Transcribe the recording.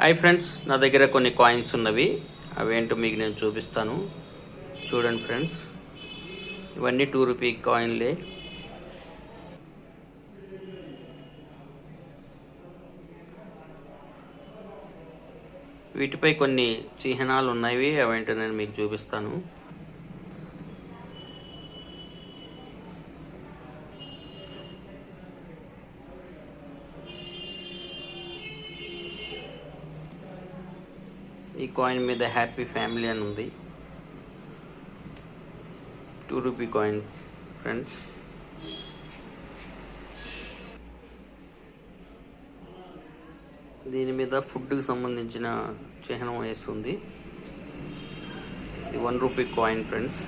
Hi friends నా దగ్గర కొన్ని కాయిన్స్ ఉన్నవి. అవేంటో మీకు నేను చూపిస్తాను. చూడండి ఫ్రెండ్స్ ఇవన్నీ టూ రూపీ కాయిన్లే వీటిపై కొన్ని చిహ్నాలు ఉన్నవి. అవేంటో నేను మీకు చూపిస్తాను. ఈ కాయిన్ మీద హ్యాపీ ఫ్యామిలీ అని ఉంది. Two rupee coin friends. దీని మీద ఫుడ్కి సంబంధించిన చిహ్నం వేస్తుంది ఇది వన్ రూపీ కాయిన్ ఫ్రెండ్స్.